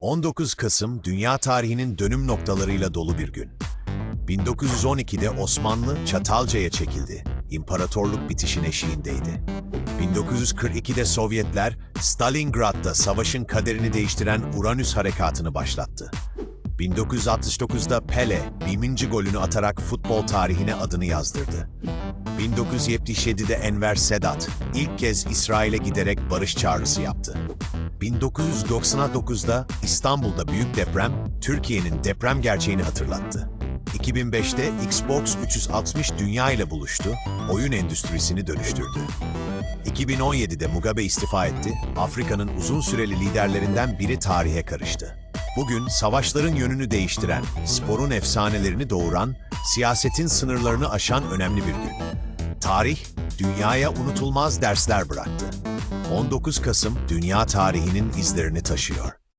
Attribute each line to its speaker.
Speaker 1: 19 Kasım dünya tarihinin dönüm noktalarıyla dolu bir gün. 1912'de Osmanlı Çatalca'ya çekildi. İmparatorluk bitişin eşiğindeydi. 1942'de Sovyetler Stalingrad'da savaşın kaderini değiştiren Uranüs harekatını başlattı. 1969'da Pele, 1000. golünü atarak futbol tarihine adını yazdırdı. 1977'de Enver Sedat ilk kez İsrail'e giderek barış çağrısı yaptı. 1999'da İstanbul'da büyük deprem, Türkiye'nin deprem gerçeğini hatırlattı. 2005'te Xbox 360 dünya ile buluştu, oyun endüstrisini dönüştürdü. 2017'de Mugabe istifa etti, Afrika'nın uzun süreli liderlerinden biri tarihe karıştı. Bugün savaşların yönünü değiştiren, sporun efsanelerini doğuran, siyasetin sınırlarını aşan önemli bir gün. Tarih, dünyaya unutulmaz dersler bıraktı. 19 Kasım dünya tarihinin izlerini taşıyor.